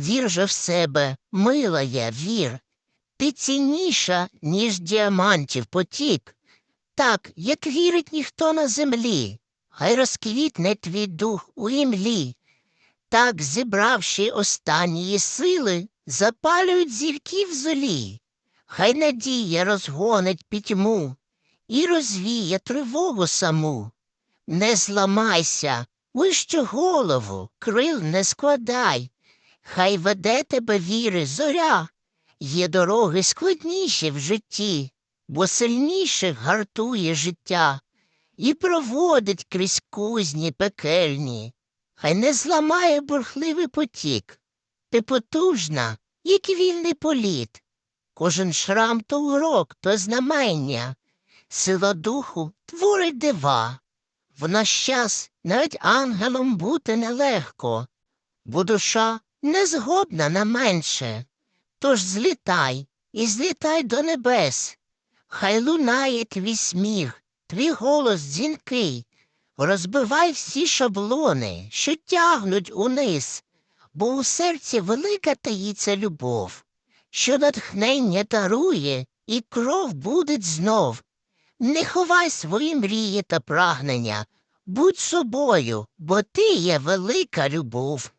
Вір же в себе, милая, вір. Ти цінніша, ніж діамантів потік. Так, як вірить ніхто на землі, хай розквітне твій дух у імлі. Так, зібравши останні сили, запалюють зірки в золі. Хай надія розгонить пітьму і розвіє тривогу саму. Не зламайся, вище голову, крил не складай. Хай веде тебе віри зоря, є дороги складніші в житті, бо сильніших гартує життя і проводить крізь кузні пекельні. Хай не зламає бурхливий потік. Ти потужна, як вільний політ. Кожен шрам то урок, то знамення. Сила духу творить дива. В наш час навіть ангелом бути нелегко, бо душа не згодна на менше. Тож злітай і злітай до небес. Хай лунає твій сміх, твій голос дзвінкий, розбивай всі шаблони, що тягнуть униз, бо у серці велика таїться любов, що натхнення дарує, і кров буде знов. Не ховай свої мрії та прагнення, будь собою, бо ти є велика любов.